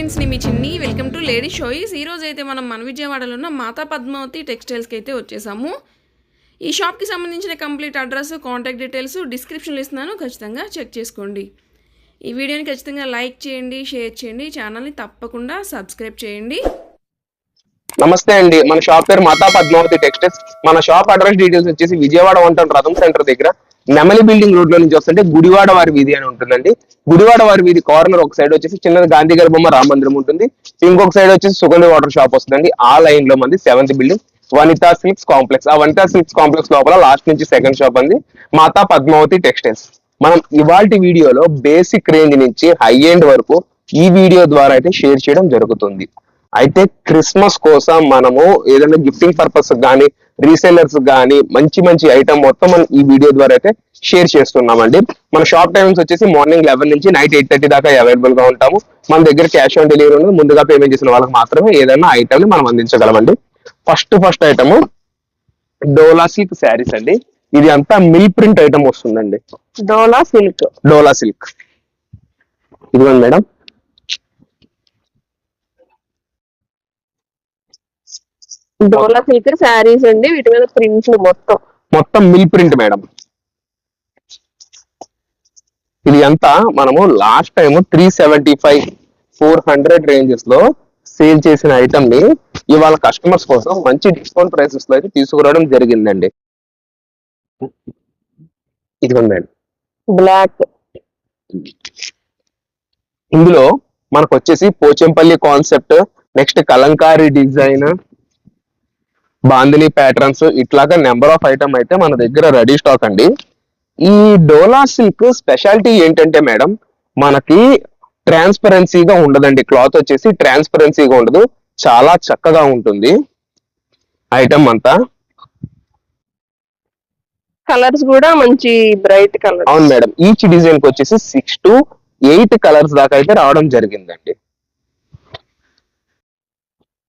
ఫ్రెండ్స్ని మీ చిన్ని welcome to lady షోయిస్. ఈ రోజు అయితే మనం మన విజయవాడలో ఉన్న మాతా పద్మావతి టెక్స్టైల్స్కి అయితే వచ్చేసాము. ఈ షాప్కి సంబంధించిన కంప్లీట్ అడ్రస్ కాంటాక్ట్ డీటెయిల్స్ డిస్క్రిప్షన్లో ఇస్తున్నాను. ఖచ్చితంగా చెక్ చేసుకోండి. ఈ వీడియోని ఖచ్చితంగా లైక్ చేయండి షేర్ చేయండి ఛానల్ని తప్పకుండా సబ్స్క్రైబ్ చేయండి. నమస్తే అండి. మన షాప్ పేరు మాతా పద్మావతి టెక్స్టైల్స్. మన షాప్ అడ్రస్ డీటెయిల్స్ వచ్చేసి విజయవాడ వంట రథం సెంటర్ దగ్గర. నెమలి బిల్డింగ్ రోడ్లో నుంచి వస్తుంటే గుడివాడ వారి వీధి అని ఉంటుందండి. గుడివాడ వారి వీధి కార్నర్ ఒక సైడ్ వచ్చేసి చిన్న గాంధీ గారి బొమ్మ రామ మందిరం ఉంటుంది. ఇంకొక సైడ్ వచ్చేసి సుగంధ వాటర్ షాప్ వస్తుందండి. ఆ లైన్లో మంది seventh building Vanitha silks complex. ఆ వనితా సిల్క్స్ కాంప్లెక్స్ లోపల లాస్ట్ నుంచి సెకండ్ షాప్ అంది. మాతా పద్మావతి టెక్స్టైల్స్. మనం ఇవాల్టి వీడియోలో బేసిక్ రేంజ్ నుంచి హై ఎండ్ వరకు ఈ వీడియో ద్వారా అయితే షేర్ చేయడం జరుగుతుంది. అయితే క్రిస్మస్ కోసం మనము ఏదైనా గిఫ్టింగ్ పర్పస్ కానీ రీసెలర్స్ కానీ మంచి మంచి ఐటమ్ మొత్తం మనం ఈ వీడియో ద్వారా అయితే షేర్ చేస్తున్నామండి. మన షాప్ టైమింగ్స్ వచ్చేసి మార్నింగ్ లెవెన్ నుంచి నైట్ ఎయిట్ థర్టీ దాకా అవైలబుల్గా ఉంటాము. మన దగ్గర క్యాష్ ఆన్ డెలివరీ ఉన్నది ముందుగా పేమెంట్ చేసిన వాళ్ళకి మాత్రమే ఏదైనా ఐటమ్ని మనం అందించగలమండి. First first item dola silk saris అండి. ఇది అంతా మిల్ ప్రింట్ ఐటమ్ వస్తుందండి. డోలా సిల్క్. డోలా సిల్క్. ఇదిగోండి మేడం. డోలా సిల్క్ శారీస్ అండి వీటి మీద ప్రింట్లు మొత్తం. మొత్తం మిల్ ప్రింట్ మేడం. ఇది ఎంత? మనము last time three seventy five four hundred రేంజెస్లో sale చేసిన ఐటమ్ని ఇవాళ కస్టమర్స్ కోసం మంచి డిస్కౌంట్ ప్రైసెస్లో అయితే తీసుకురావడం జరిగిందండి. ఇదిగోండి మేడం. బ్లాక్. ఇందులో మనకు వచ్చేసి Pochampally concept next Kalamkari design bandhani patterns ఇట్లాగా నెంబర్ ఆఫ్ ఐటమ్ అయితే మన దగ్గర రెడీ స్టాక్ అండి. ఈ డోలా సిల్క్ స్పెషాలిటీ ఏంటంటే మేడం మనకి ట్రాన్స్పరెన్సీగా ఉండదండి. క్లాత్ వచ్చేసి ట్రాన్స్పరెన్సీగా ఉండదు. చాలా చక్కగా ఉంటుంది. ఐటమ్ అంతా. కలర్స్ కూడా మంచి బ్రైట్ కలర్ అవును మేడం. ఈచ్ డిజైన్కి వచ్చేసి సిక్స్ టు ఎయిట్ కలర్స్ దాకా అయితే రావడం జరిగిందండి.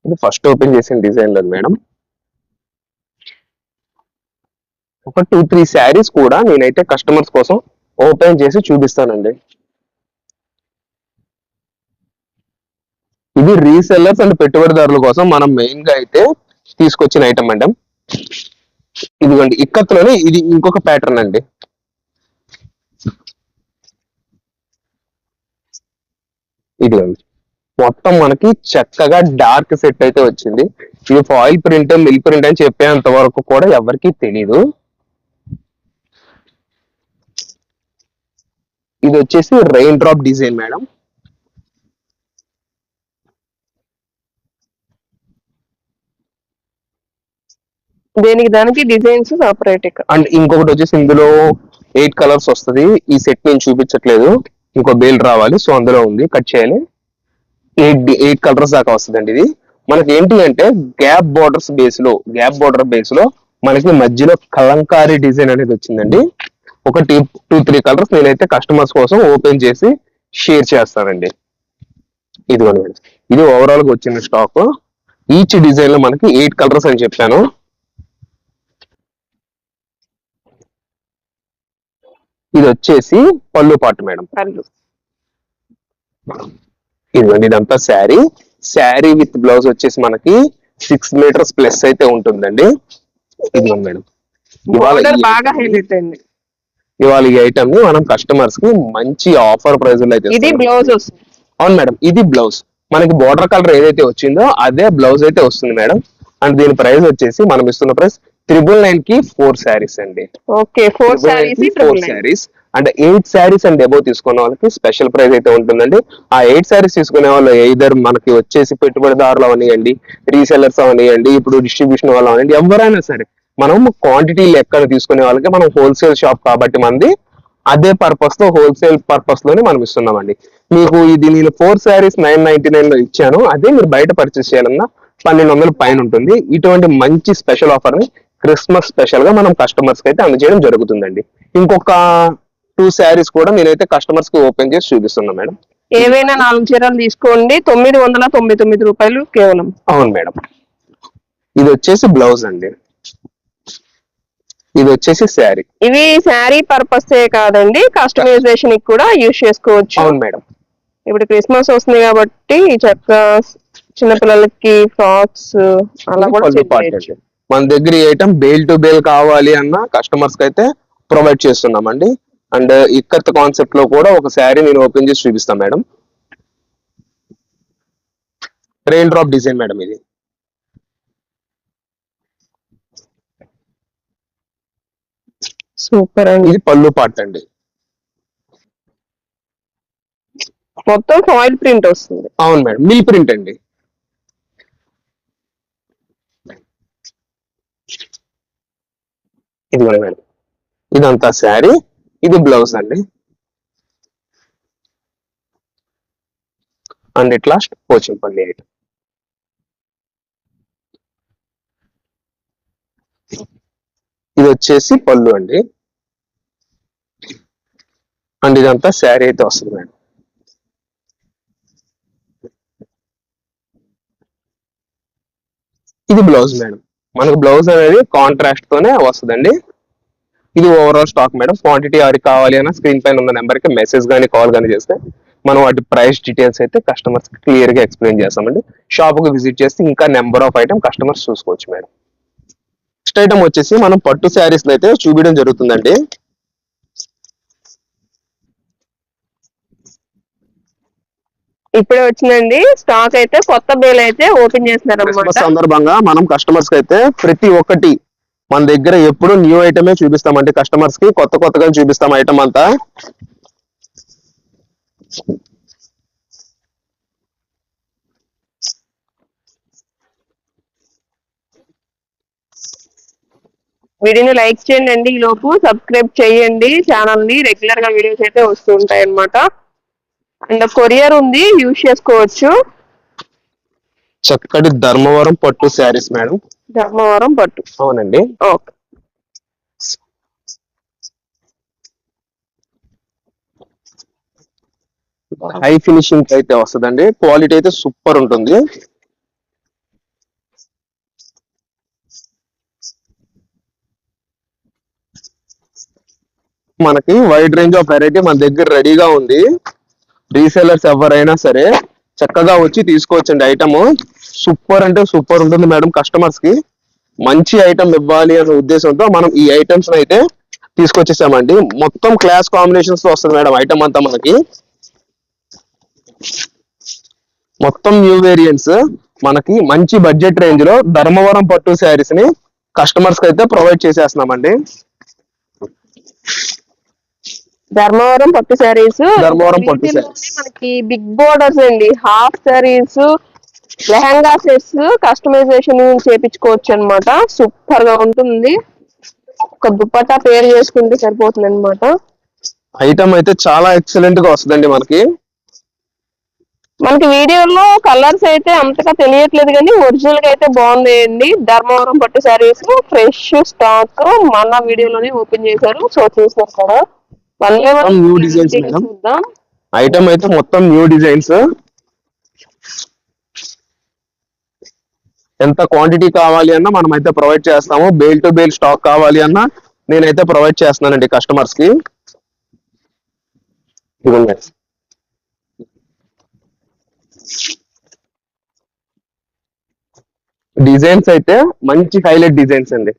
ఇది ఫస్ట్ ఓపెన్ చేసిన డిజైన్ లేదు మేడం. ఒక టూ త్రీ శారీస్ కూడా నేనైతే కస్టమర్స్ కోసం ఓపెన్ చేసి చూపిస్తానండి. ఇది రీసెల్లర్స్ అండ్ పెట్టుబడిదారుల కోసం మనం మెయిన్గా అయితే తీసుకొచ్చిన ఐటమ్ మేడం ఇదిగోండి ఇక్కత్లోనే ఇది ఇంకొక ప్యాటర్న్ అండి. ఇదిగోండి మొత్తం మనకి చక్కగా డార్క్ సెట్ అయితే వచ్చింది. ఇది ఫాయిల్ ప్రింట్ మిల్ ప్రింట్ అని చెప్పేంత వరకు కూడా ఎవరికి తెలీదు. ఇది వచ్చేసి రెయిన్ డ్రాప్ డిజైన్ మేడం దేనికి దానికి డిజైన్స్ సపరేట్ అండ్ ఇంకొకటి వచ్చేసి ఇందులో ఎయిట్ కలర్స్ వస్తది. ఈ సెట్ నేను చూపించట్లేదు. ఇంకో బేల్ రావాలి సో అందులో ఉంది. కట్ చేయాలి. ఎయిట్ ఎయిట్ కలర్స్ దాకా వస్తుందండి ఇది. మనకి ఏంటి అంటే గ్యాప్ బోర్డర్స్ బేస్లో గ్యాప్ బోర్డర్ బేస్లో మనకి మధ్యలో కలంకారీ డిజైన్ అనేది వచ్చిందండి. ఒక టూ టూ త్రీ కలర్స్ నేనైతే కస్టమర్స్ కోసం ఓపెన్ చేసి షేర్ చేస్తానండి. ఇదిగోండి మేడం. ఇది ఓవరాల్గా వచ్చిన స్టాక్ ఈచ్ డిజైన్లో మనకి ఎయిట్ కలర్స్ అని చెప్పాను. ఇది వచ్చేసి పళ్ళు పాటు మేడం. ఇదిగోండి ఇదంతా శారీ. శారీ విత్ బ్లౌజ్ వచ్చేసి మనకి సిక్స్ మీటర్స్ ప్లస్ అయితే ఉంటుందండి. ఇదిగోండి మేడం. బాగా హైలైట్ అయింది. ఇవాళ ఈ ఐటమ్ని మనం కస్టమర్స్కి మంచి ఆఫర్ ప్రైస్లో అయితే ఇది. బ్లౌజ్ అవును మేడం ఇది బ్లౌజ్ మనకి బోర్డర్ కలర్ ఏదైతే వచ్చిందో అదే బ్లౌజ్ అయితే వస్తుంది మేడం. అండ్ దీని ప్రైస్ వచ్చేసి మనం ఇస్తున్న ప్రైస్ త్రిబుల్ నైన్కి ఫోర్ శారీస్ అండి. Okay four saris four saris అంటే ఎయిట్ శారీస్ అండ్ అబౌవ్ తీసుకున్న వాళ్ళకి స్పెషల్ ప్రైస్ అయితే ఉంటుందండి. ఆ ఎయిట్ శారీస్ తీసుకునే వాళ్ళు ఇద్దరు మనకి వచ్చేసి పెట్టుబడిదారులు అవనియండి రీసెలర్స్ అవనియండి ఇప్పుడు డిస్ట్రిబ్యూషన్ వాళ్ళు అవనియండి ఎవరైనా సరే మనం క్వాంటిటీ లెక్కన తీసుకునే వాళ్ళకి మనం హోల్సేల్ షాప్ కాబట్టి మంది అదే పర్పస్తో హోల్సేల్ పర్పస్లోనే మనం ఇస్తున్నామండి. మీకు ఇది నేను ఫోర్ శారీస్ నైన్ నైన్టీ నైన్లో ఇచ్చాను. అదే మీరు బయట పర్చేస్ చేయాలన్నా పన్నెండు వందల పైన ఉంటుంది. ఇటువంటి మంచి స్పెషల్ ఆఫర్ని క్రిస్మస్ స్పెషల్గా మనం కస్టమర్స్కి అయితే అందజేయడం జరుగుతుందండి. ఇంకొక టూ శారీస్ కూడా నేనైతే కస్టమర్స్కి ఓపెన్ చేసి చూపిస్తున్నా మేడం. ఏవైనా నాలుగు చీరలు తీసుకోండి. తొమ్మిది వందల తొంభై తొమ్మిది రూపాయలు కేవలం. అవును మేడం. ఇది వచ్చేసి బ్లౌజ్ అండి. ఇది వచ్చేసి శారీ. ఇవి శారీ పర్పస్ కాదండి. కస్టమైజేషన్ కూడా యూజ్ చేసుకోవచ్చు. అవును మేడం. ఇప్పుడు క్రిస్మస్ వస్తుంది కాబట్టి చక్క చిన్నపిల్లలకి ఫ్రాక్స్ అలా కూడా. మన దగ్గర ఈ ఐటమ్ బేల్ టు బేల్ కావాలి అన్న కస్టమర్స్కి అయితే ప్రొవైడ్ చేస్తున్నామండి. అండ్ ఇక్కత్ కాన్సెప్ట్లో కూడా ఒక శారీ నేను ఓపెన్ చేసి చూపిస్తాను madam. Rain drop design madam ఇది. సూపర్ అండి. ఇది పళ్ళు పార్ట్ అండి. మొత్తం ఫాయిల్ ప్రింట్ వస్తుంది. అవును మేడం మిల్ ప్రింట్ అండి. ఇది మేడం. ఇదంతా శారీ ఇది బ్లౌజ్ అండి. And it last Pochampally item ఇది వచ్చేసి పళ్ళు అండి. అండ్ ఇదంతా శారీ అయితే వస్తుంది మేడం. ఇది బ్లౌజ్ మేడం. మనకు బ్లౌజ్ అనేది కాంట్రాస్ట్ తోనే వస్తుందండి. ఇది ఓవరాల్ స్టాక్ మేడం. క్వాంటిటీ ఎవరికి కావాలి అన్న స్క్రీన్ పైన ఉన్న నెంబర్కి మెసేజ్ కానీ కాల్ కానీ చేస్తే మనం వాటి ప్రైస్ డీటెయిల్స్ అయితే కస్టమర్స్కి క్లియర్గా ఎక్స్ప్లెయిన్ చేస్తామండి. షాప్కి విజిట్ చేస్తే ఇంకా నెంబర్ ఆఫ్ ఐటమ్ కస్టమర్స్ చూసుకోవచ్చు మేడం. నెక్స్ట్ ఐటమ్ వచ్చేసి మనం పట్టు శారీస్ అయితే చూపించడం జరుగుతుందండి. ఇప్పుడే వచ్చిందండి. స్టాక్ అయితే కొత్త బేల్ అయితే ఓపెన్ చేస్తున్నారు సందర్భంగా మనం కస్టమర్స్కి అయితే ప్రతి ఒక్కటి మన దగ్గర ఎప్పుడు న్యూ ఐటమే చూపిస్తామండి. కస్టమర్స్కి కొత్త కొత్తగా చూపిస్తాం ఐటమ్ అంతా. వీడియోని లైక్ చేయండి అండి. ఈ లోపు సబ్స్క్రైబ్ చేయండి. ఛానల్ని రెగ్యులర్గా వీడియోస్ అయితే వస్తూ ఉంటాయి అనమాట అండ్ కొరియర్ ఉంది యూజ్ చేసుకోవచ్చు. చక్కటి ధర్మవరం పట్టు శారీస్ మేడం. ధర్మవరం పట్టు. అవునండి. ఓకే. హై ఫినిషింగ్ అయితే వస్తుందండి. క్వాలిటీ అయితే సూపర్ ఉంటుంది. మనకి వైడ్ రేంజ్ ఆఫ్ వెరైటీ మన దగ్గర రెడీగా ఉంది. రీసేలర్స్ ఎవరైనా సరే చక్కగా వచ్చి తీసుకోవచ్చండి ఐటమ్. సూపర్ అంటే సూపర్ ఉంటుంది మేడం కస్టమర్స్కి. మంచి ఐటమ్ ఇవ్వాలి అనే ఉద్దేశంతో మనం ఈ ఐటమ్స్ అయితే తీసుకొచ్చేసామండి. మొత్తం క్లాస్ కాంబినేషన్స్తో వస్తుంది మేడం ఐటమ్ అంతా మనకి. మొత్తం న్యూ వేరియంట్స్ మనకి మంచి బడ్జెట్ రేంజ్లో ధర్మవరం పట్టు శారీస్ని కస్టమర్స్కి అయితే ప్రొవైడ్ చేసేస్తున్నామండి. ధర్మవరం పట్టు శారీస్ ధర్మవరం పట్టు. మనకి బిగ్ బోర్డర్స్ అండి. Half saris lehenga sets customisation చేపించుకోవచ్చు అన్నమాట. సూపర్గా ఉంటుంది. ఒక దుపట్టా పేరు చేసుకుంటే సరిపోతుంది అనమాట ఐటమ్ అయితే చాలా ఎక్సలెంట్గా వస్తుందండి మనకి. మనకి వీడియోలో కలర్స్ అయితే అంతగా తెలియట్లేదు కానీ ఒరిజినల్గా అయితే బాగుందండి ధర్మవరం పట్టు శారీస్ ఫ్రెష్ స్టాక్ మన వీడియోలోనే ఓపెన్ చేశారు. సో చూసారు designs, madam. చూద్దాం. ఐటమ్ అయితే మొత్తం న్యూ డిజైన్స్ ఎంత క్వాంటిటీ కావాలి అన్నా మనం అయితే ప్రొవైడ్ చేస్తాము. బేల్ టు బేల్ స్టాక్ కావాలి అన్నా నేనైతే ప్రొవైడ్ చేస్తున్నానండి కస్టమర్స్కి. డిజైన్స్ అయితే మంచి హైలైట్ డిజైన్స్ అండి.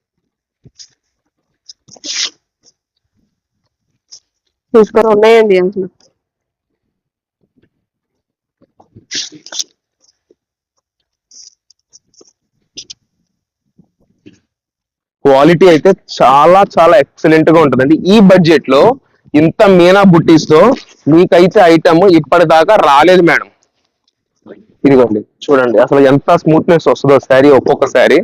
తీసుకొని ఉన్నాయండి అసలు క్వాలిటీ అయితే చాలా చాలా ఎక్సలెంట్గా ఉంటుందండి. ఈ బడ్జెట్లో ఇంత మీనా బుట్టీస్తో మీకైతే ఐటమ్ ఇప్పటిదాకా రాలేదు మేడం. ఇదిగోండి చూడండి అసలు ఎంత స్మూత్నెస్ వస్తుందో శారీ ఒక్కొక్క శారీ.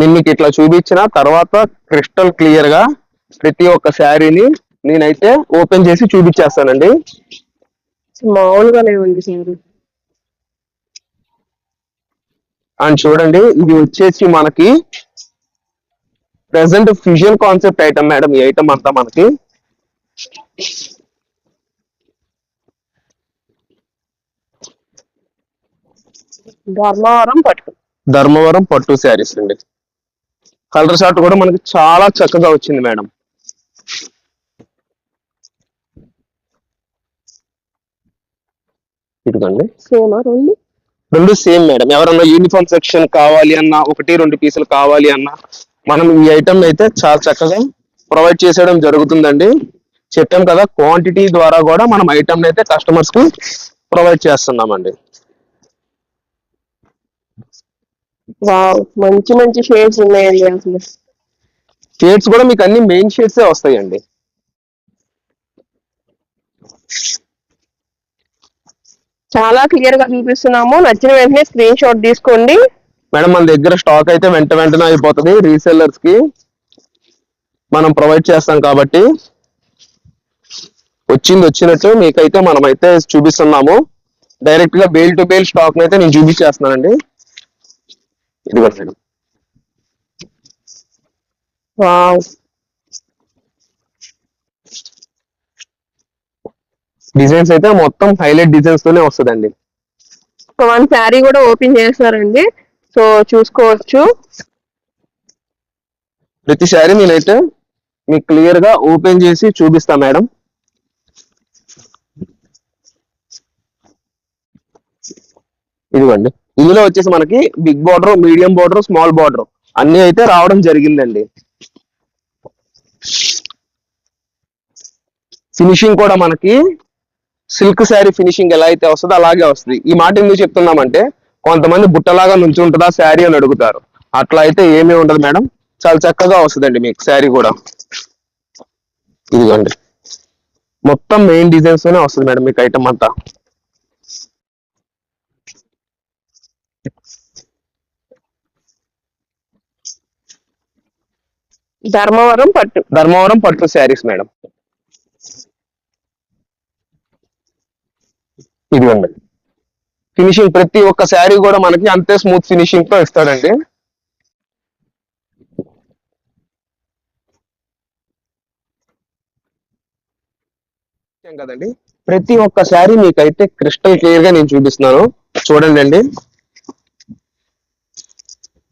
నేను మీకు ఇట్లా చూపించిన తర్వాత క్రిస్టల్ క్లియర్గా ప్రతి ఒక్క శారీని నేనైతే ఓపెన్ చేసి చూపించేస్తానండి. మామూలుగా లేవండి అండ్ చూడండి ఇది వచ్చేసి మనకి present fusion concept item madam ఈ ఐటమ్ అంతా మనకి. ధర్మవరం పట్టు. ధర్మవరం పట్టు శారీస్ అండి. కలర్ షార్ట్ కూడా మనకి చాలా చక్కగా వచ్చింది మేడం. ఇదిగోండి. సేమ్ రెండు? రెండు సేమ్ మేడం ఎవరన్నా యూనిఫామ్ సెక్షన్ కావాలి అన్నా ఒకటి రెండు పీసులు కావాలి అన్నా మనం ఈ ఐటమ్ అయితే చాలా చక్కగా ప్రొవైడ్ చేసేయడం జరుగుతుందండి. చెప్పాం కదా క్వాంటిటీ ద్వారా కూడా మనం ఐటమ్ అయితే కస్టమర్స్కి ప్రొవైడ్ చేస్తున్నామండి. మంచి మంచి షేడ్స్ ఉన్నాయండి అసలు. షేడ్స్ కూడా మీకు అన్ని మెయిన్ షేడ్సే వస్తాయండి. చాలా క్లియర్గా చూపిస్తున్నాము. నచ్చిన వెంటనే స్క్రీన్ షాట్ తీసుకోండి. మేడం మన దగ్గర స్టాక్ అయితే వెంట వెంటనే అయిపోతుంది. రీసెల్లర్స్కి మనం ప్రొవైడ్ చేస్తాం కాబట్టి వచ్చింది వచ్చినట్టు మీకైతే మనం అయితే చూపిస్తున్నాము. డైరెక్ట్గా బేల్ టు బేల్ స్టాక్ అయితే నేను చూపించేస్తున్నానండి. ఇదిగో మేడం. డిజైన్స్ అయితే మొత్తం హైలైట్ డిజైన్స్ తోనే వస్తుందండి. సో వన్ శారీ కూడా ఓపెన్ చేస్తారండి సో చూసుకోవచ్చు. ప్రతి శారీ నేనైతే మీకు క్లియర్గా ఓపెన్ చేసి చూపిస్తా మేడం. ఇదిగోండి. ఇందులో వచ్చేసి మనకి big border medium border small border అన్ని అయితే రావడం జరిగిందండి. ఫినిషింగ్ కూడా మనకి సిల్క్ శారీ ఫినిషింగ్ ఎలా అయితే వస్తుందో అలాగే వస్తుంది. ఈ మాట ఎందుకు చెప్తున్నామంటే కొంతమంది బుట్టలాగా నుంచి ఉంటుందా శారీ అని అడుగుతారు. అట్లా అయితే ఏమీ ఉండదు మేడం. చాలా చక్కగా వస్తుందండి మీకు శారీ కూడా. ఇదిగోండి. మొత్తం మెయిన్ డిజైన్స్ తోనే వస్తుంది మేడం మీకు ఐటమ్ అంతా. ధర్మవరం పట్టు. ధర్మవరం పట్టు శారీస్ మేడం. ఇదిగోండి. ఫినిషింగ్ ప్రతి ఒక్క శారీ కూడా మనకి అంతే స్మూత్ ఫినిషింగ్తో ఇస్తాడండి. కదండి. ప్రతి ఒక్క శారీ మీకైతే క్రిస్టల్ క్లియర్గా నేను చూపిస్తున్నాను. చూడండి అండి.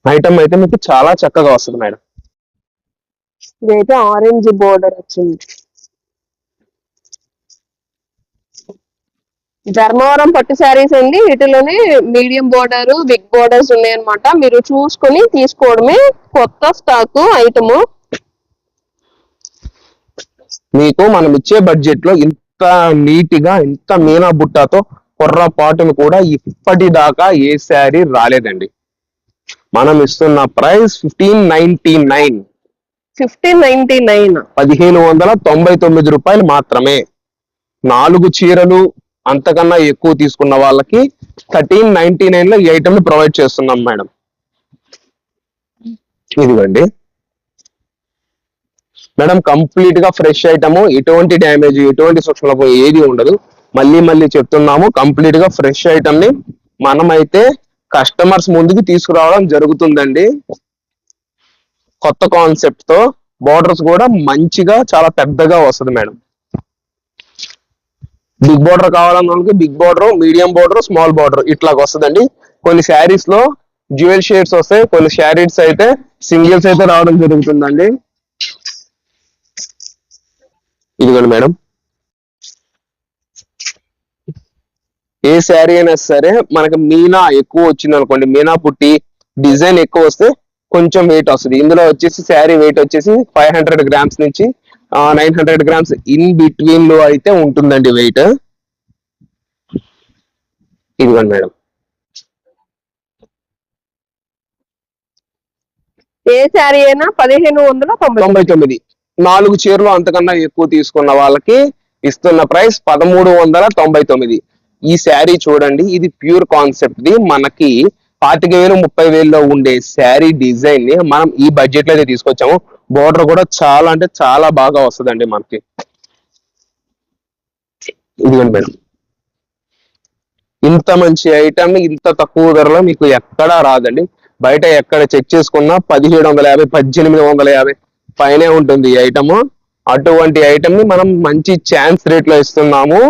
ఐటమ్ అయితే మీకు చాలా చక్కగా వస్తుంది మేడం. ఇదైతే ఆరెంజ్ బోర్డర్ వచ్చింది. ధర్మవరం పట్టు శారీస్ అండి. వీటిలోనే మీడియం బోర్డర్ బిగ్ బోర్డర్స్ ఉన్నాయన్నమాట. మీరు చూసుకొని తీసుకోవడమే కొత్త స్టాక్ ఐటమ్. మీకు మనం ఇచ్చే బడ్జెట్లో ఇంత నీట్గా ఇంత మీనా బుట్టతో పాటును కూడా ఇప్పటిదాకా ఏ శారీ రాలేదండి. మనం ఇస్తున్న price fifteen ninety nine. Fifteen ninety nine. పదిహేను వందల తొంభై తొమ్మిది రూపాయలు మాత్రమే. నాలుగు చీరలు అంతకన్నా ఎక్కువ తీసుకున్న వాళ్ళకి థర్టీన్ నైన్టీ నైన్లో ఈ ఐటమ్ని ప్రొవైడ్ చేస్తున్నాం మేడం. ఇదిగోండి. మేడం కంప్లీట్గా ఫ్రెష్ ఐటమ్ ఎటువంటి డ్యామేజ్ ఎటువంటి సూక్ష్మలకు ఏది ఉండదు. మళ్ళీ మళ్ళీ చెప్తున్నాము కంప్లీట్గా ఫ్రెష్ ఐటమ్ని మనమైతే కస్టమర్స్ ముందుకు తీసుకురావడం జరుగుతుందండి. కొత్త కాన్సెప్ట్తో బోర్డర్స్ కూడా మంచిగా చాలా పెద్దగా వస్తుంది మేడం. బిగ్ బోర్డర్ కావాలన్న వాళ్ళకి big border medium border small border ఇట్లాగ వస్తుందండి. కొన్ని శారీస్లో జ్యువెల్ షేడ్స్ వస్తాయి కొన్ని శారీస్ అయితే సింగిల్స్ అయితే రావడం జరుగుతుందండి. ఇదిగోండి మేడం. ఏ శారీ అయినా సరే మనకి మీనా ఎక్కువ వచ్చింది అనుకోండి మీనా పుట్టి డిజైన్ ఎక్కువ వస్తే కొంచెం వెయిట్ వస్తుంది. ఇందులో వచ్చేసి శారీ వెయిట్ వచ్చేసి ఫైవ్ హండ్రెడ్ గ్రామ్స్ నుంచి నైన్ హండ్రెడ్ గ్రామ్స్ ఇన్ బిట్వీన్లో అయితే ఉంటుందండి వెయిట్. ఇదిగోండి మేడం. ఏ శారీ అయినా పదిహేను వందల తొంభై తొమ్మిది. నాలుగు చీరలు అంతకన్నా ఎక్కువ తీసుకున్న వాళ్ళకి ఇస్తున్న ప్రైస్ పదమూడు వందల తొంభై తొమ్మిది. ఈ శారీ చూడండి ఇది ప్యూర్ కాన్సెప్ట్ ది. మనకి పాతిక వేలు ముప్పై వేలలో ఉండే శారీ డిజైన్ని మనం ఈ బడ్జెట్లో అయితే తీసుకొచ్చాము. బోర్డర్ కూడా చాలా అంటే చాలా బాగా వస్తుందండి మనకి. ఇదిగోండి మేడం. ఇంత మంచి ఐటమ్ ఇంత తక్కువ ధరలో మీకు ఎక్కడా రాదండి. బయట ఎక్కడ చెక్ చేసుకున్నా పదిహేడు వందల యాభై పద్దెనిమిది వందల యాభై పైనే ఉంటుంది ఈ ఐటమ్. అటువంటి ఐటమ్ని మనం మంచి ఛాన్స్ రేట్లో ఇస్తున్నాము.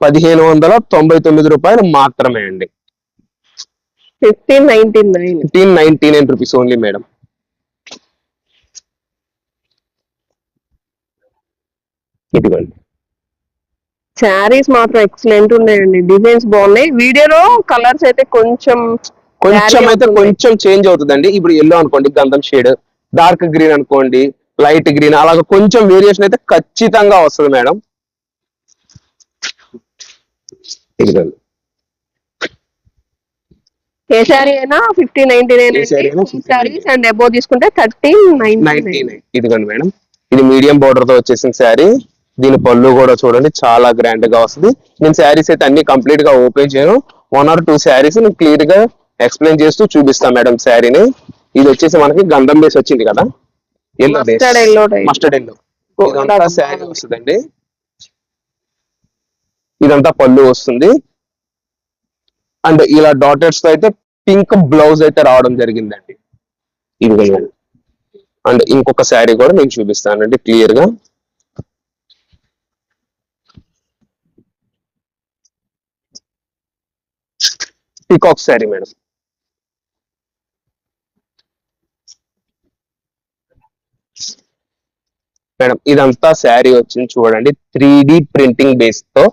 పదిహేను వందల తొంభై తొమ్మిది రూపాయలు మాత్రమే అండి. Fifteen ninety nine fifteen ninety nine rupees only madam ఇదిగోండి. శారీస్ మాత్రం ఎక్సలెంట్ ఉన్నాయండి. డిజైన్స్ బాగున్నాయి. వీడియోలో కలర్స్ అయితే కొంచెం కొంచెం అయితే. కొంచెం చేంజ్ అవుతుందండి. ఇప్పుడు ఎల్లో అనుకోండి గంధం షేడ్ డార్క్ గ్రీన్ అనుకోండి లైట్ గ్రీన్ అలాగ కొంచెం వేరియేషన్ అయితే ఖచ్చితంగా వస్తుంది మేడం ఇదిగోండి. ఏ శారీ అయినా ఫిఫ్టీ నైన్టీ నైన్ ఏ saree అయినా 59. శారీస్ అండ్ అబోవ్ తీసుకుంటే థర్టీన్ నైన్టీ నైన్ ఇదిగోండి మేడం. ఇది మీడియం బోర్డర్తో వచ్చేసిన శారీ దీని పళ్ళు కూడా చూడండి చాలా గ్రాండ్గా వస్తుంది. నేను శారీస్ అయితే అన్ని కంప్లీట్గా ఓపెన్ చేయను. వన్ ఆర్ టూ శారీస్ నేను క్లియర్గా ఎక్స్ప్లెయిన్ చేస్తూ చూపిస్తాను మేడం శారీని ఇది వచ్చేసి మనకి గంధం బేస్ వచ్చింది కదా? ఎల్లో. మస్టర్డ్ ఎల్లో ఇదంతా శారీ వస్తుందండి. ఇదంతా పళ్ళు వస్తుంది. అండ్ ఇలా డాటెడ్స్తో అయితే పింక్ బ్లౌజ్ అయితే రావడం జరిగిందండి. ఇది అండ్ ఇంకొక శారీ కూడా నేను చూపిస్తానండి క్లియర్గా. Peacock sari madam. మేడం ఇదంతా శారీ వచ్చింది చూడండి త్రీ డి ప్రింటింగ్ బేస్తో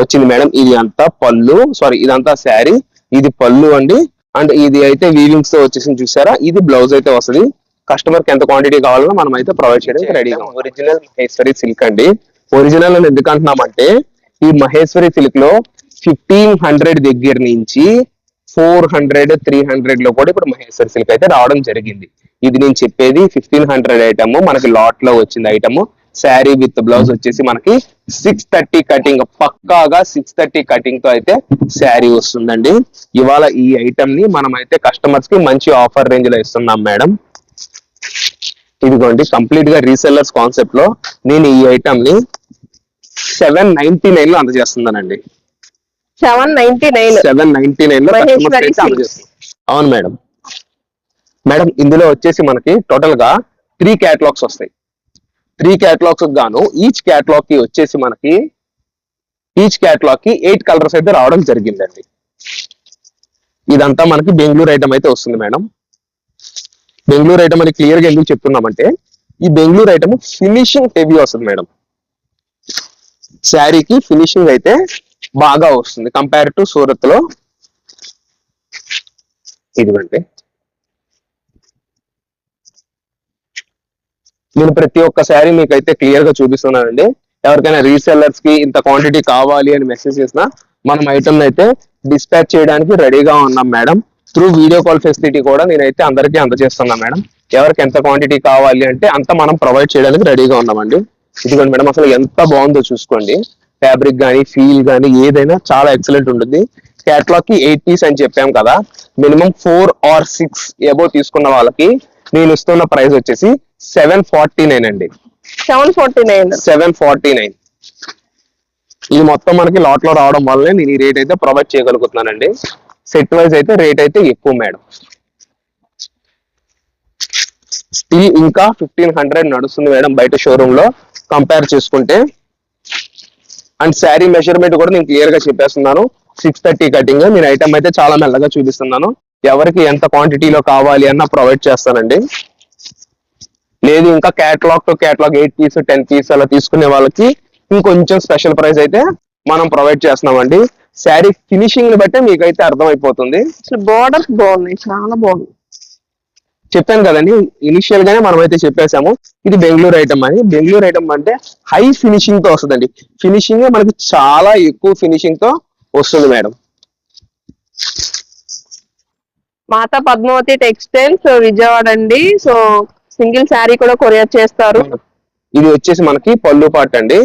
వచ్చింది మేడం. ఇది అంతా పళ్ళు. సారీ ఇదంతా శారీ. ఇది పళ్ళు అండి. అండ్ ఇది అయితే వీవింగ్స్తో వచ్చేసింది చూసారా? ఇది బ్లౌజ్ అయితే వస్తుంది. కస్టమర్కి ఎంత క్వాంటిటీ కావాలన్నా మనం అయితే ప్రొవైడ్ చేయడానికి రెడీగా ఒరిజినల్ మహేశ్వరి సిల్క్ అండి. ఒరిజినల్ అని ఎందుకు అంటున్నామంటే ఈ మహేశ్వరి సిల్క్లో ఫిఫ్టీన్ హండ్రెడ్ దగ్గర నుంచి ఫోర్ హండ్రెడ్ త్రీ హండ్రెడ్లో కూడా ఇప్పుడు మహేశ్వరి సిల్క్ అయితే రావడం జరిగింది. ఇది నేను చెప్పేది ఫిఫ్టీన్ హండ్రెడ్ ఐటమ్ మనకి లాట్లో వచ్చింది ఐటమ్ శారీ విత్ బ్లౌజ్ వచ్చేసి మనకి సిక్స్ థర్టీ కటింగ్ పక్కాగా సిక్స్ థర్టీ కటింగ్తో అయితే శారీ వస్తుందండి. ఇవాళ ఈ ఐటమ్ని మనం అయితే కస్టమర్స్కి మంచి ఆఫర్ రేంజ్లో ఇస్తున్నాం మేడం. ఇదిగోండి కంప్లీట్గా రీసెల్లర్స్ కాన్సెప్ట్లో నేను ఈ ఐటమ్ని సెవెన్ నైన్టీ నైన్లో అందజేస్తున్నానండి. Seven ninety nine seven ninety నైన్లో అవును మేడం. మేడం ఇందులో వచ్చేసి మనకి టోటల్గా త్రీ క్యాటలాగ్స్ వస్తాయి. త్రీ క్యాటలాగ్స్ గాను ఈచ్ క్యాటలాగ్కి వచ్చేసి మనకి ఈచ్ క్యాటలాగ్కి ఎయిట్ కలర్స్ అయితే రావడం జరిగిందండి. ఇదంతా మనకి బెంగళూరు ఐటమ్ అయితే వస్తుంది మేడం. బెంగళూరు ఐటమ్ అని క్లియర్గా ఎందుకు చెప్తున్నామంటే ఈ బెంగళూరు ఐటమ్ ఫినిషింగ్ హెవీ వస్తుంది మేడం. శారీకి ఫినిషింగ్ అయితే బాగా వస్తుంది. కంపేర్ టు సూరత్లో ఇదిగండి. నేను ప్రతి ఒక్క శారీ మీకైతే క్లియర్గా చూపిస్తున్నానండి. ఎవరికైనా రీసెల్లర్స్కి ఇంత క్వాంటిటీ కావాలి అని మెసేజ్ చేసినా మనం ఐటమ్ అయితే డిస్పాచ్ చేయడానికి రెడీగా ఉన్నాం madam through video call facility కూడా నేనైతే అందరికీ అందజేస్తున్నా మేడం ఎవరికి ఎంత క్వాంటిటీ కావాలి అంటే అంత మనం ప్రొవైడ్ చేయడానికి రెడీగా ఉన్నామండి. ఇదిగోండి మేడం అసలు ఎంత బాగుందో చూసుకోండి. ఫ్యాబ్రిక్ కానీ ఫీల్ కానీ ఏదైనా చాలా ఎక్సలెంట్ ఉంటుంది. క్యాట్లాగ్కి ఎయిట్ పీస్ అని చెప్పాం కదా. Minimum four or six above తీసుకున్న వాళ్ళకి నేను ఇస్తున్న ప్రైస్ వచ్చేసి సెవెన్ ఫార్టీ నైన్ అండి. Seven forty nine seven forty nine ఇది మొత్తం మనకి లాట్లో రావడం వల్లనే నేను ఈ రేట్ అయితే ప్రొవైడ్ చేయగలుగుతున్నానండి. సెట్ వైజ్ అయితే రేట్ అయితే ఎక్కువ మేడం ఇది ఇంకా ఫిఫ్టీన్ హండ్రెడ్ నడుస్తుంది మేడం బయట షోరూమ్లో. కంపేర్ చేసుకుంటే. అండ్ శారీ మెజర్మెంట్ కూడా నేను క్లియర్గా చెప్పేస్తున్నాను. సిక్స్ థర్టీ కటింగ్ నేను ఐటమ్ అయితే చాలా మెల్లగా చూపిస్తున్నాను. ఎవరికి ఎంత క్వాంటిటీలో కావాలి అన్న ప్రొవైడ్ చేస్తానండి. లేదు ఇంకా catalogue to catalogue eight piece ten piece అలా తీసుకునే వాళ్ళకి ఇంకొంచెం స్పెషల్ ప్రైస్ అయితే మనం ప్రొవైడ్ చేస్తున్నామండి. శారీ ఫినిషింగ్ని బట్టే మీకైతే అర్థమైపోతుంది. అసలు బోర్డర్స్ బాగున్నాయి చాలా బాగుంది చెప్పాను కదండి ఇనిషియల్ గానే మనం అయితే చెప్పేసాము ఇది బెంగళూరు ఐటమ్ అని. బెంగళూరు ఐటమ్ అంటే హై ఫినిషింగ్తో వస్తుందండి. ఫినిషింగ్ మనకి చాలా ఎక్కువ ఫినిషింగ్తో వస్తుంది మేడం. మాతా పద్మావతి టెక్స్టైల్స్ విజయవాడ అండి. సో సింగిల్ శారీ కూడా కొరియర్ చేస్తారు. ఇది వచ్చేసి మనకి పళ్ళు పాట అండి.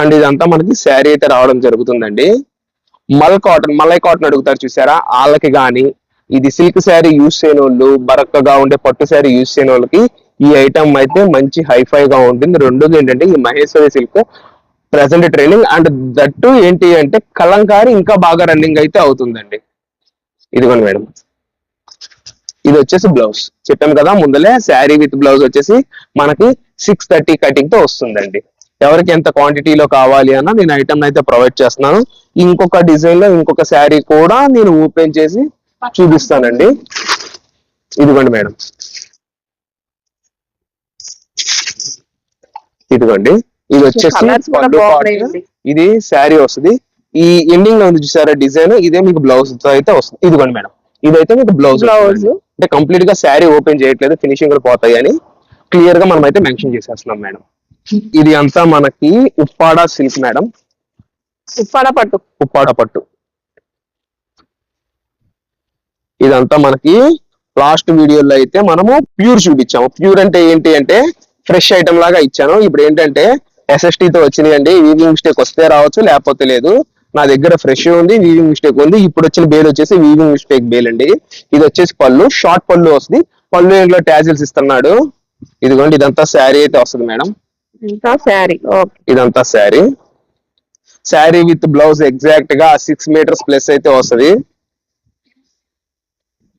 అండ్ ఇదంతా మనకి శారీ అయితే రావడం జరుగుతుందండి. మల్ కాటన్ మలై కాటన్ అడుగుతారు చూసారా? వాళ్ళకి గాని ఇది సిల్క్ శారీ యూస్ చేయని వాళ్ళు బరక్కగా ఉండే పట్టు శారీ యూస్ చేయని వాళ్ళకి ఈ ఐటమ్ అయితే మంచి హైఫై గా ఉంటుంది. రెండోది ఏంటంటే ఈ Maheshwari silk present training and that ఏంటి అంటే కలంకారీ ఇంకా బాగా రన్నింగ్ అయితే అవుతుందండి. ఇదిగోండి మేడం. ఇది వచ్చేసి బ్లౌజ్ చెప్పాను కదా ముందలే శారీ విత్ బ్లౌజ్ వచ్చేసి మనకి సిక్స్ థర్టీ కటింగ్తో వస్తుందండి. ఎవరికి ఎంత క్వాంటిటీలో కావాలి అన్న నేను ఐటమ్ అయితే ప్రొవైడ్ చేస్తున్నాను. ఇంకొక డిజైన్లో ఇంకొక శారీ కూడా నేను ఓపెన్ చేసి చూపిస్తానండి. ఇదిగోండి మేడం. ఇదిగోండి. ఇది వచ్చేసి ఇది శారీ వస్తుంది. ఈ ఎండింగ్లో ఉంది చూసారా డిజైన్ ఇదే మీకు బ్లౌజ్తో అయితే వస్తుంది. ఇదిగోండి మేడం. ఇదైతే మీకు బ్లౌజ్ బ్లౌజ్ అంటే కంప్లీట్గా శారీ ఓపెన్ చేయట్లేదు ఫినిషింగ్ కూడా పోతాయి అని క్లియర్గా మనం అయితే మెన్షన్ చేసేస్తున్నాం మేడం ఇది అంతా మనకి ఉప్పాడ సిల్క్ మేడం ఉప్పాడ పట్టు. ఉప్పాడ పట్టు. ఇదంతా మనకి లాస్ట్ వీడియోలో అయితే మనము ప్యూర్ చూపించాము. ప్యూర్ అంటే ఏంటి అంటే ఫ్రెష్ ఐటమ్ లాగా ఇచ్చాను. ఇప్పుడు ఏంటంటే SST తో వచ్చినాయండి. వీవింగ్ మిస్టేక్ వస్తే రావచ్చు లేకపోతే లేదు. నా దగ్గర ఫ్రెష్ ఉంది వీవింగ్ మిస్టేక్ ఉంది. ఇప్పుడు వచ్చిన బేల్ వచ్చేసి వీవింగ్ మిస్టేక్ బేల్ అండి. ఇది వచ్చేసి పళ్ళు షార్ట్ పళ్ళు వస్తుంది. పళ్ళు ఇంట్లో ట్యాజిల్స్ ఇస్తున్నాడు. ఇదిగోండి ఇదంతా శారీ అయితే వస్తుంది మేడం. శారీ ఇదంతా శారీ శారీ విత్ బ్లౌజ్ ఎగ్జాక్ట్గా సిక్స్ మీటర్స్ ప్లస్ అయితే వస్తది.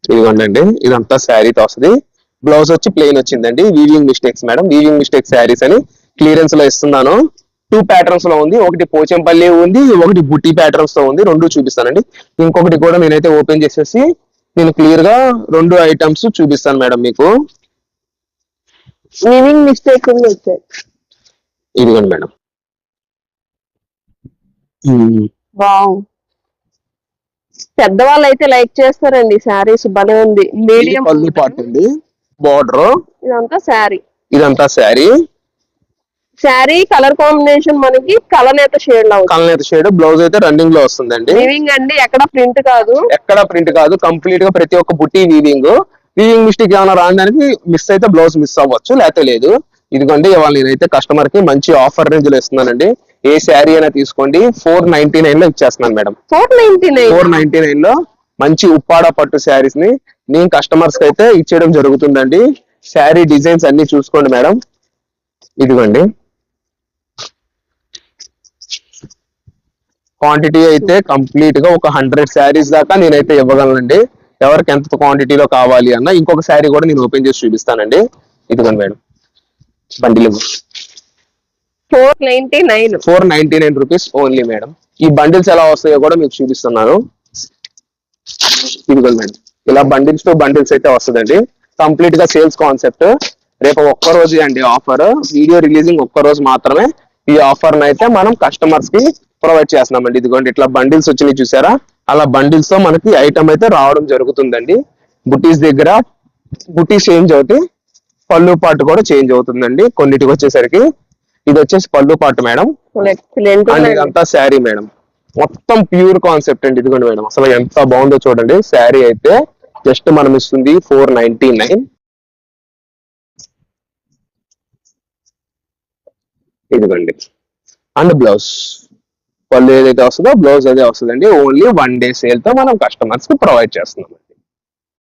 ఇదిగోండి ఇదంతా శారీతో వస్తది. బ్లౌజ్ వచ్చి ప్లెయిన్ వచ్చిందండి. Weaving mistakes madam. Weaving mistake saris అని క్లియరెన్స్లో ఇస్తున్నాను. టూ ప్యాటర్న్స్లో ఉంది. ఒకటి పోచంపల్లి ఉంది ఒకటి బుట్టి ప్యాటర్న్స్తో ఉంది. రెండు చూపిస్తానండి. ఇంకొకటి కూడా నేనైతే ఓపెన్ చేసేసి నేను క్లియర్గా రెండు ఐటమ్స్ చూపిస్తాను మేడం మీకు. మిస్టేక్ ఉంది ఇదిగోండి మేడం. వావ్ పెద్దవాళ్ళు అయితే లైక్ చేస్తారండి. శారీస్ భలే ఉంది. మీడియం పళ్ళు పార్ట్ ఉంది. బార్డర్ ఇదంతా శారీ ఇదంతా శారీ శారీ కలర్ కాంబినేషన్ మనకి కలనేత షేడ్లో కలనేత షేడ్ బ్లౌజ్ అయితే రన్నింగ్లో వస్తుందండి. వీవింగ్ అండి ఎక్కడ ప్రింట్ కాదు. ఎక్కడ ప్రింట్ కాదు కంప్లీట్గా ప్రతి ఒక్క బుట్టి వీవింగ్ వీవింగ్ మిస్టేక్ ఏమైనా రావడానికి మిస్ అయితే బ్లౌజ్ మిస్ అవ్వచ్చు లేకపోతే లేదు. ఇదిగోండి ఇవాళ నేనైతే కస్టమర్కి మంచి ఆఫర్ రేంజ్లో ఇస్తున్నానండి. ఏ శారీ అయినా తీసుకోండి ఫోర్ నైన్టీ నైన్లో ఇచ్చేస్తున్నాను madam. Four ninety nine four ninety నైన్లో మంచి ఉప్పాడ పట్టు శారీస్ని నేను కస్టమర్స్కి అయితే ఇచ్చేయడం జరుగుతుందండి. శారీ డిజైన్స్ అన్ని చూసుకోండి మేడం. ఇదిగోండి. క్వాంటిటీ అయితే కంప్లీట్గా ఒక హండ్రెడ్ శారీస్ దాకా నేనైతే ఇవ్వగలనండి. ఎవరికి ఎంత క్వాంటిటీలో కావాలి అన్న ఇంకొక శారీ కూడా నేను ఓపెన్ చేసి చూపిస్తానండి. ఇదిగోండి madam. Bundle four ninety nine four ninety nine rupees only madam. ఈ బండిల్స్ ఎలా వస్తాయో కూడా మీకు చూపిస్తున్నాను. ఇదిగోండి మేడం. ఇలా బండిల్స్ టు బండిల్స్ అయితే వస్తుందండి. కంప్లీట్గా సేల్స్ కాన్సెప్ట్ రేపు ఒక్క రోజు అండి ఆఫర్ వీడియో రిలీజింగ్ ఒక్క రోజు మాత్రమే. ఈ ఆఫర్ అయితే మనం కస్టమర్స్కి ప్రొవైడ్ చేస్తున్నామండి. ఇదిగోండి ఇట్లా బండిల్స్ వచ్చినాయి చూసారా? అలా బండిల్స్తో మనకి ఐటమ్ అయితే రావడం జరుగుతుందండి. బుటీస్ దగ్గర బుటీస్ చేంజ్ అవుతాయి పళ్ళు పాటు కూడా చేంజ్ అవుతుందండి. కొన్నిటికి వచ్చేసరికి ఇది వచ్చేసి పళ్ళు పాటు మేడం. అండ్ ఇదంతా శారీ మేడం. మొత్తం ప్యూర్ కాన్సెప్ట్ అండి. ఇదిగోండి మేడం అసలు ఎంత బాగుందో చూడండి. శారీ అయితే జస్ట్ మనం ఇస్తుంది ఫోర్ నైన్టీ నైన్ ఇదిగోండి. అండ్ బ్లౌజ్ పళ్ళు ఏదైతే వస్తుందో బ్లౌజ్ అదే వస్తుందండి. ఓన్లీ వన్ డే సేల్తో మనం కస్టమర్స్కి ప్రొవైడ్ చేస్తున్నాం.